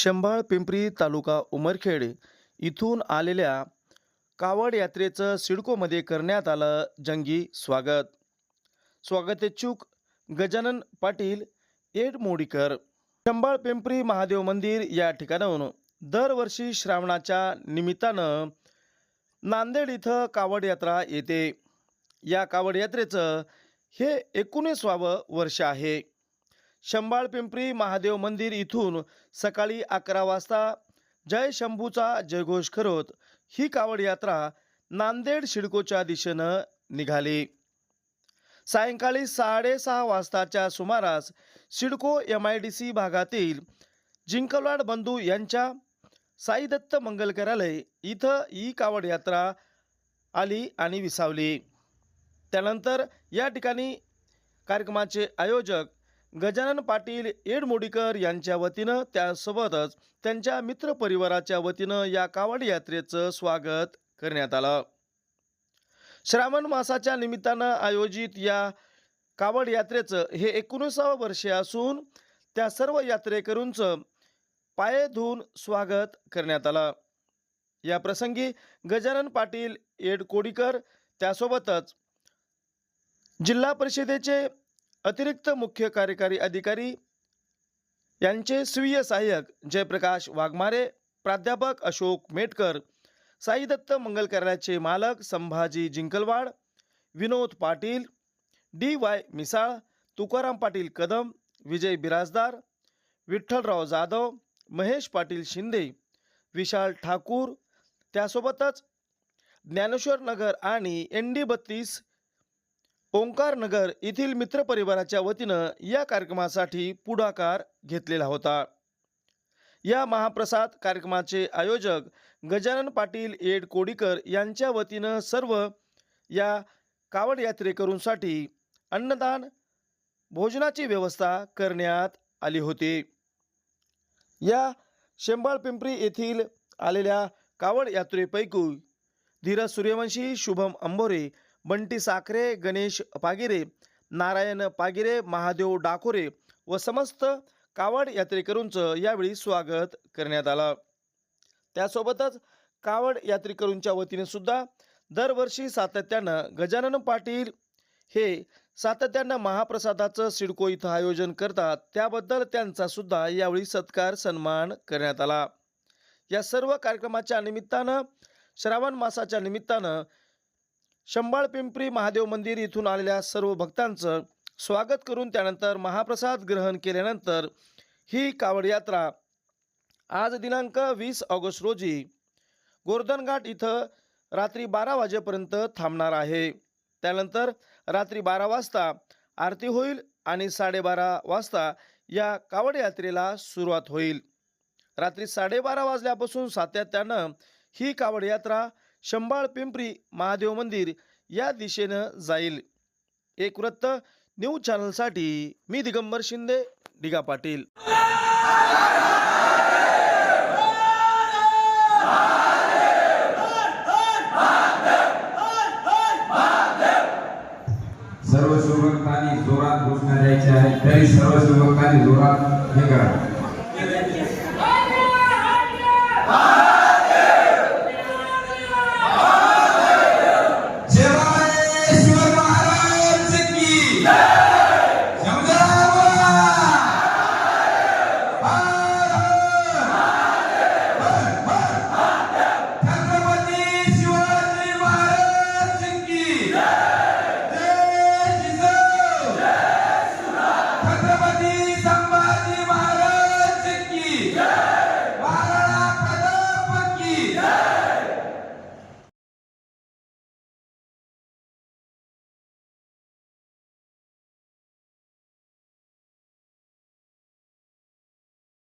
शंभाळ पिंपरी तालुका उमरखेड इथून आलेल्या कावड यात्रेचं सिडकोमध्ये करण्यात आलं जंगी स्वागत. स्वागतेच्छुक गजानन पाटील एड मोडीकर. शंभाळ पिंपरी महादेव मंदिर या ठिकाणाहून दरवर्षी श्रावणाच्या निमित्तानं नांदेड इथं कावड यात्रा येते. या कावड यात्रेचं हे एकोणीसवावं वर्ष आहे. शंभाळ पिंपरी महादेव मंदिर इथून सकाळी अकरा वाजता जय शंभूचा जयघोष करत ही कावड यात्रा नांदेड शिडकोच्या दिशेनं निघाली. सायंकाळी साडेसहा वाजताच्या सुमारास CIDCO M I D C भागातील जिंकलवाड बंधू यांच्या साईदत्त मंगल कार्यालय इथं ही कावड यात्रा आली आणि विसावली. त्यानंतर या ठिकाणी कार्यक्रमाचे आयोजक गजानन पाटील एडमोडीकर यांच्या वतीनं त्यासोबतच त्यांच्या मित्रपरिवाराच्या वतीनं या कावड यात्रेचं स्वागत करण्यात आलं. श्रावण मासाच्या निमित्तानं आयोजित या कावड यात्रेचं हे एकोणीसावं वर्ष असून त्या सर्व यात्रेकरूंचं पाये धुवून स्वागत करण्यात आलं. या प्रसंगी गजानन पाटील एडकोडीकर त्यासोबतच जिल्हा परिषदेचे अतिरिक्त मुख्य कार्यकारी अधिकारी यांचे स्वीय सहाय्यक जयप्रकाश वाघमारे प्राध्यापक अशोक मेटकर साईदत्त मंगल कार्यालयाचे मालक संभाजी जिंकलवाड विनोद पाटील डी वाय मिसाळ तुकाराम पाटील कदम विजय बिराजदार विठ्ठलराव जाधव महेश पाटील शिंदे विशाल ठाकूर त्यासोबतच ज्ञानेश्वर नगर आणि एन डी बत्तीस ओंकार नगर येथील मित्रपरिवाराच्या वतीनं या कार्यक्रमासाठी पुढाकार घेतलेला होता. या महाप्रसाद कार्यक्रमाचे आयोजक गजानन पाटील एड कोडीकर यांच्या वतीनं सर्व या कावड यात्रेकरूंसाठी अन्नदान भोजनाची व्यवस्था करण्यात आली होती. या शेंबाळ पिंपरी येथील आलेल्या कावड यात्रेपैकी धीरज सूर्यवंशी शुभम अंबोरे बंटी साखरे गणेश पागिरे नारायण पागिरे महादेव डाकोरे व समस्त कावड यात्रेकरूंचं यावेळी स्वागत करण्यात आलं. त्यासोबतच कावड यात्रेकरूंच्या वतीने सुद्धा दरवर्षी सातत्यानं गजानन पाटील हे सातत्यानं महाप्रसादाचं सिडको इथं आयोजन करतात. त्याबद्दल त्यांचा सुद्धा यावेळी सत्कार सन्मान करण्यात आला. या सर्व कार्यक्रमाच्या निमित्तानं श्रावण मासाच्या निमित्तानं शंबाळ पिंपरी महादेव मंदिर इथून आलेल्या सर्व भक्तांचं स्वागत करून त्यानंतर महाप्रसाद ग्रहण केल्यानंतर ही कावड यात्रा आज दिनांक वीस ऑगस्ट रोजी गोर्धनघाट इथं रात्री बारा वाजेपर्यंत थांबणार आहे. त्यानंतर रात्री बारा वाजता आरती होईल आणि साडेबारा वाजता या कावड यात्रेला सुरुवात होईल. रात्री साडेबारा वाजल्यापासून सातत्यानं ही कावड यात्रा शंभाळ पिंपरी महादेव मंदिर या दिशेनं जाईल. एक वृत्त न्यूज चॅनलसाठी मी दिगंबर शिंदे डिगा पाटील. सर्व शिवभक्तांनी जोरात घोषणा द्यायची आहे तरी सर्व शिवभक्तांनी जोरात हे करा.